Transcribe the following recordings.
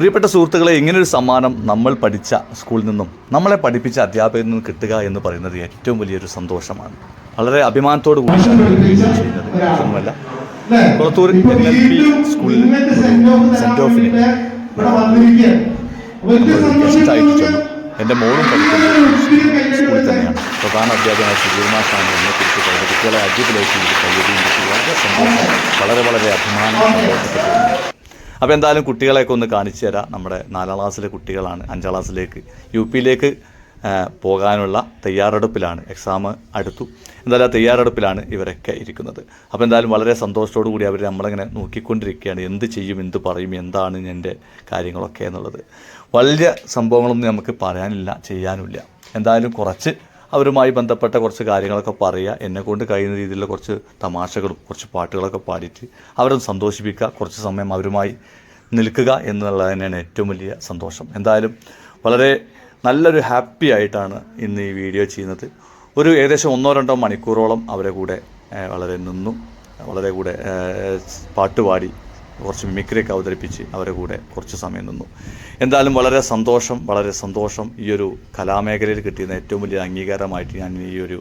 പ്രിയപ്പെട്ട സുഹൃത്തുക്കളെ ഇങ്ങനൊരു സമ്മാനം നമ്മൾ പഠിച്ച സ്കൂളിൽ നിന്നും നമ്മളെ പഠിപ്പിച്ച അധ്യാപകരിൽ നിന്നും കിട്ടുക എന്ന് പറയുന്നത് ഏറ്റവും വലിയൊരു സന്തോഷമാണ്. വളരെ അഭിമാനത്തോടു കൂടി ചെയ്യുന്നത് ഒന്നുമല്ല. കുളത്തൂർ എൻ എൽ പി സ്കൂളിൽ ഓഫിന് ചെന്നു എന്റെ മോളും പഠിക്കുന്നത് സ്കൂളിൽ തന്നെയാണ്. പ്രധാന അധ്യാപകനായ കുട്ടികളെ അടിപൊളിയായിട്ട് എനിക്ക് കഴിയുകയും കിട്ടി. വളരെ സന്തോഷം. വളരെ വളരെ അഭിമാനം സന്തോഷപ്പെട്ടു അപ്പോൾ എന്തായാലും കുട്ടികളെയൊക്കെ ഒന്ന് കാണിച്ചു തരാം. നമ്മുടെ നാലാം ക്ലാസ്സിലെ കുട്ടികളാണ് അഞ്ചാം ക്ലാസ്സിലേക്ക് യു പിയിലേക്ക് പോകാനുള്ള തയ്യാറെടുപ്പിലാണ്. എക്സാം അടുത്തു. എന്തായാലും തയ്യാറെടുപ്പിലാണ് ഇവരൊക്കെ ഇരിക്കുന്നത്. അപ്പോൾ എന്തായാലും വളരെ സന്തോഷത്തോടു കൂടി അവർ നമ്മളിങ്ങനെ നോക്കിക്കൊണ്ടിരിക്കുകയാണ്. എന്ത് ചെയ്യും എന്ത് പറയും എന്താണ് എന്റെ കാര്യങ്ങളൊക്കെ എന്നുള്ളത്. വലിയ സംഭവങ്ങളൊന്നും നമുക്ക് പറയാനില്ല ചെയ്യാനില്ല. എന്തായാലും കുറച്ച് അവരുമായി ബന്ധപ്പെട്ട കുറച്ച് കാര്യങ്ങളൊക്കെ പറയുക എന്നെ കൊണ്ട് കഴിയുന്ന രീതിയിലുള്ള കുറച്ച് തമാശകളും കുറച്ച് പാട്ടുകളൊക്കെ പാടിയിട്ട് അവരൊന്ന് സന്തോഷിപ്പിക്കുക കുറച്ച് സമയം അവരുമായി നിൽക്കുക എന്നുള്ളത് തന്നെയാണ് ഏറ്റവും വലിയ സന്തോഷം. എന്തായാലും വളരെ നല്ലൊരു ഹാപ്പി ആയിട്ടാണ് ഇന്ന് ഈ വീഡിയോ ചെയ്യുന്നത്. ഒരു ഏകദേശം ഒന്നോ രണ്ടോ മണിക്കൂറോളം അവരെ കൂടെ വളരെ നിന്നു വളരെ കൂടെ പാട്ടുപാടി കുറച്ച് മിമിക്രിയൊക്കെ അവതരിപ്പിച്ച് അവരെ കൂടെ കുറച്ച് സമയം നിന്നു. എന്തായാലും വളരെ സന്തോഷം വളരെ സന്തോഷം ഈ ഒരു കലാമേഖലയിൽ കിട്ടിയ ഏറ്റവും വലിയ അംഗീകാരമായിട്ട് ഞാൻ ഈ ഒരു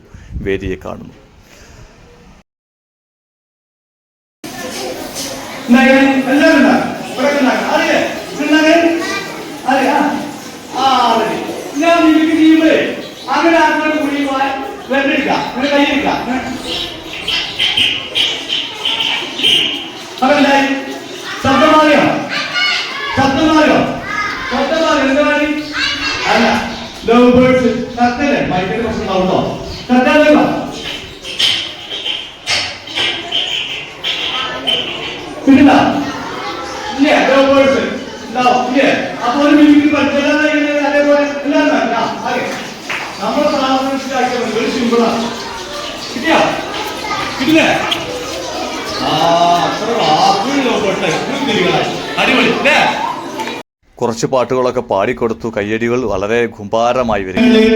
വേദിയെ കാണുന്നു. അങ്ങനെ എല്ലാവരും ഉണ്ടാകും ഇവിടെ ഉണ്ടാകും അറിയേ പ്രശ്നം ഉണ്ടാവുണ്ടോ കത്തല്ലോ കിട്ടില്ല ഇല്ലേ ലവ് ബേർഡ്സ് ഉണ്ടാവും ഇല്ലേ അപ്പൊ ഒരു മിനിറ്റ് പഠിച്ചാൽ അതേപോലെ എല്ലാവരും ആ, അതെ നമ്മുടെ സാധനം ഒരു സിമ്പിളാണ് കിട്ടിയോ കിട്ടില്ലേ ആ അത്ര ആപ്പിൾ നോക്കട്ടെ തിരികളായി അടിപൊളി അല്ലേ കുറച്ച് പാട്ടുകളൊക്കെ പാടിക്കൊടുത്തു കയ്യടികൾ വളരെ ഗുംഭാരമായി വരും വട്ടം കൂടിയിരിക്കുമ്പോൾ മുക്കില്ലാത്തൊരു വട്ട് പറഞ്ഞു മുക്കിന് മുക്കുത്തി ചേരൂല ചേരൂല ചേരൂല മുക്കിന് മുക്കുത്തി പാട്ടുകളൊക്കെ പാടിക്കൊടുത്തു. കയ്യടികൾ വളരെ ഗുംഭാരമായി വരും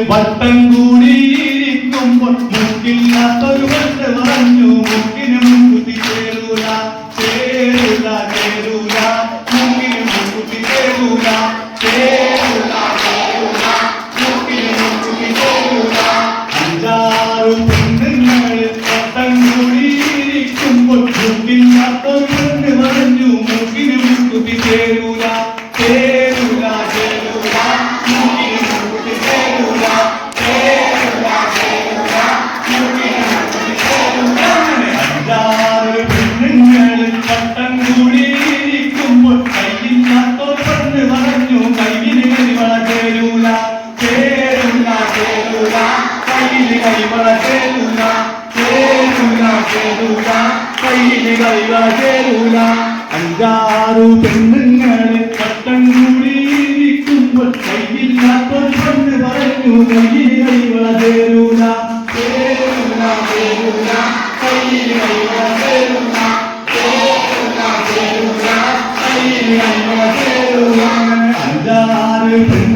ും കയ്യിൽ കരിവള ചേരൂല ചേരൂല ചേരൂല കയ്യിൽ കരിവള ചേരൂല അഞ്ചാറു പെണ്ണുങ്ങൾ വട്ടം കൂടിയിരിക്കുമ്പോൾ കയ്യില്ലാത്ത പെണ്ണ് പറഞ്ഞു കയ്യിൽ കരിവള ചേരൂല ചേരൂല ചേരൂല കയ്യിൽ കരിവള ചേരൂല ചേരൂല ചേരൂല കയ്യിൽ കരിവള ചേരൂല അഞ്ചാറ് പെണ്ണുങ്ങൾ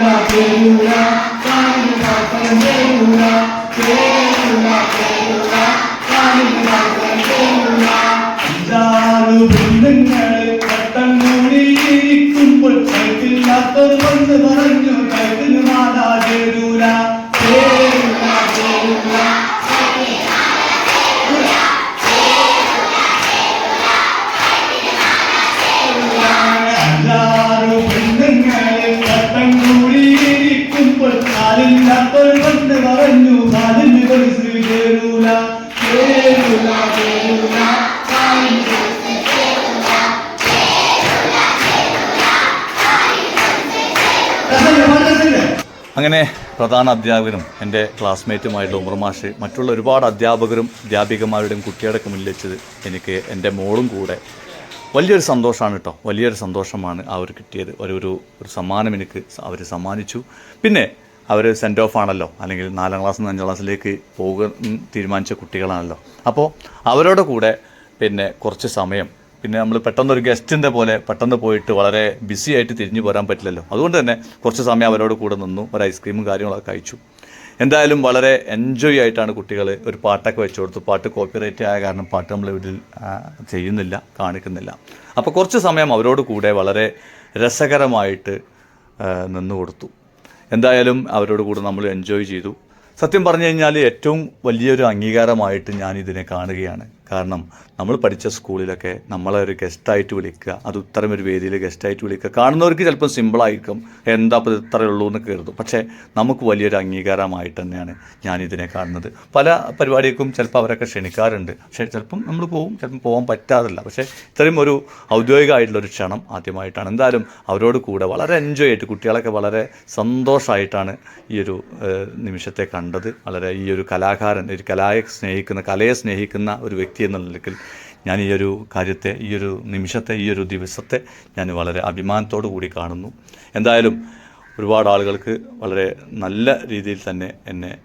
ചേരൂല ചേരൂല കാലിന് പാത്രം ചേരൂല ചേരൂല അങ്ങനെ പ്രധാന അധ്യാപകനും എന്റെ ക്ലാസ്മേറ്റുമായിട്ടുള്ള ഉമർമാഷ് മറ്റുള്ള ഒരുപാട് അധ്യാപകരും അധ്യാപികമാരുടെയും കുട്ടികളുടെ മുന്നിൽ വെച്ചത് എനിക്ക് എന്റെ മോളും കൂടെ. വലിയൊരു സന്തോഷമാണ് കേട്ടോ വലിയൊരു സന്തോഷമാണ് അവർ കിട്ടിയത്. ഒരു ഒരു ഒരു സമ്മാനം എനിക്ക് അവർ സമ്മാനിച്ചു. പിന്നെ അവർ സെൻഡ് ഓഫ് ആണല്ലോ. അല്ലെങ്കിൽ നാലാം ക്ലാസ് നിന്ന് അഞ്ചാം ക്ലാസ്സിലേക്ക് പോകാൻ തീരുമാനിച്ച കുട്ടികളാണല്ലോ. അപ്പോൾ അവരോട് കൂടെ പിന്നെ കുറച്ച് സമയം പിന്നെ നമ്മൾ പെട്ടെന്ന് ഒരു ഗസ്റ്റിന്റെ പോലെ പെട്ടെന്ന് പോയിട്ട് വളരെ ബിസി ആയിട്ട് തിരിഞ്ഞു പോരാൻ പറ്റില്ലല്ലോ. അതുകൊണ്ട് തന്നെ കുറച്ച് സമയം അവരോട് കൂടെ നിന്നു ഒരു ഐസ്ക്രീമും കാര്യങ്ങളൊക്കെ കഴിച്ചു. എന്തായാലും വളരെ എൻജോയ് ആയിട്ടാണ് കുട്ടികൾ ഒരു പാട്ടൊക്കെ വെച്ചു കൊടുത്തു. പാട്ട് കോപ്പിറൈറ്റ് ആയ കാരണം പാട്ട് നമ്മൾ ഇവിടെ ചെയ്യുന്നില്ല കാണിക്കുന്നില്ല. അപ്പോൾ കുറച്ച് സമയം അവരോട് കൂടെ വളരെ രസകരമായിട്ട് നിന്ന് കൊടുത്തു. എന്തായാലും അവരോട് കൂടെ നമ്മൾ എൻജോയ് ചെയ്തു. സത്യം പറഞ്ഞു കഴിഞ്ഞാൽ ഏറ്റവും വലിയൊരു അംഗീകാരമായിട്ട് ഞാൻ ഇതിനെ കാണുകയാണ്. കാരണം നമ്മൾ പഠിച്ച സ്കൂളിലൊക്കെ നമ്മളെ ഒരു ഗസ്റ്റായിട്ട് വിളിക്കുക അത് ഇത്തരം ഒരു വേദിയിൽ ഗസ്റ്റായിട്ട് വിളിക്കുക കാണുന്നവർക്ക് ചിലപ്പോൾ സിമ്പിളായിരിക്കും എന്താ അപ്പോൾ ഇത് ഇത്രയേ ഉള്ളൂ എന്ന് കരുതും. പക്ഷേ നമുക്ക് വലിയൊരു അംഗീകാരമായിട്ട് തന്നെയാണ് ഞാൻ ഇതിനെ കാണുന്നത്. പല പരിപാടിക്കും ചിലപ്പോൾ അവരൊക്കെ ക്ഷണിക്കാറുണ്ട്. പക്ഷേ ചിലപ്പം നമ്മൾ പോകും ചിലപ്പം പോകാൻ പറ്റാറില്ല. പക്ഷേ ഇത്രയും ഒരു ഔദ്യോഗികമായിട്ടുള്ള ഒരു ക്ഷണം ആദ്യമായിട്ടാണ്. എന്തായാലും അവരോട് കൂടെ വളരെ എൻജോയ് ആയിട്ട് കുട്ടികളൊക്കെ വളരെ സന്തോഷമായിട്ടാണ് ഈ ഒരു നിമിഷത്തെ കണ്ടത്. വളരെ ഈ ഒരു കലാകാരൻ ഒരു കലയെ സ്നേഹിക്കുന്ന കലയെ സ്നേഹിക്കുന്ന ഒരു വ്യക്തി എന്നുള്ള നിലയ്ക്കിൽ ഞാൻ ഈ ഒരു കാര്യത്തെ ഈ ഒരു നിമിഷത്തെ ഈ ഒരു ദിവസത്തെ ഞാൻ വളരെ അഭിമാനത്തോടു കൂടി കാണുന്നു. എന്തായാലും ഒരുപാട് ആളുകൾക്ക് വളരെ നല്ല രീതിയിൽ തന്നെ എന്നെ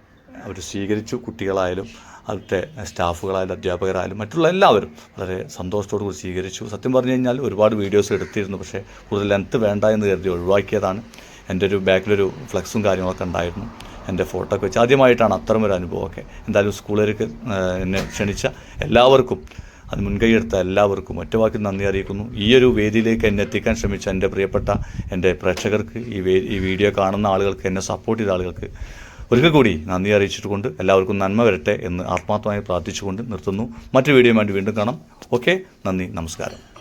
അവർ സ്വീകരിച്ചു. കുട്ടികളായാലും അവിടുത്തെ സ്റ്റാഫുകളായാലും അധ്യാപകരായാലും മറ്റുള്ള എല്ലാവരും വളരെ സന്തോഷത്തോടു കൂടി സ്വീകരിച്ചു. സത്യം പറഞ്ഞു കഴിഞ്ഞാൽ ഒരുപാട് വീഡിയോസ് എടുത്തിരുന്നു പക്ഷേ കൂടുതൽ ലെങ്ത്ത് വേണ്ട എന്ന് കരുതി ഒഴിവാക്കിയതാണ്. എന്റെ ഒരു ബാക്കിലൊരു ഫ്ലെക്സും കാര്യങ്ങളൊക്കെ ഉണ്ടായിരുന്നു. എന്റെ ഫോട്ടോ ഒക്കെ വെച്ച്. ആദ്യമായിട്ടാണ് അത്തരമൊരു അനുഭവമൊക്കെ. എന്തായാലും സ്കൂളിലേക്ക് എന്നെ ക്ഷണിച്ച എല്ലാവർക്കും അത് മുൻകൈയെടുത്ത എല്ലാവർക്കും ഒറ്റ ഒറ്റവാക്കിൽ നന്ദി അറിയിക്കുന്നു. ഈ ഒരു വേദിയിലേക്ക് എന്നെ എത്തിക്കാൻ ശ്രമിച്ച എന്റെ പ്രിയപ്പെട്ട എന്റെ പ്രേക്ഷകർക്ക് ഈ വേ ഈ വീഡിയോ കാണുന്ന ആളുകൾക്ക് എന്നെ സപ്പോർട്ട് ചെയ്ത ആളുകൾക്ക് ഒരിക്കൽ കൂടി നന്ദി അറിയിച്ചിട്ടുകൊണ്ട് എല്ലാവർക്കും നന്മ വരട്ടെ എന്ന് ആത്മാർത്ഥമായി പ്രാർത്ഥിച്ചുകൊണ്ട് നിർത്തുന്നു. മറ്റു വീഡിയോയുമായിട്ട് വീണ്ടും കാണാം. ഓക്കെ നന്ദി നമസ്കാരം.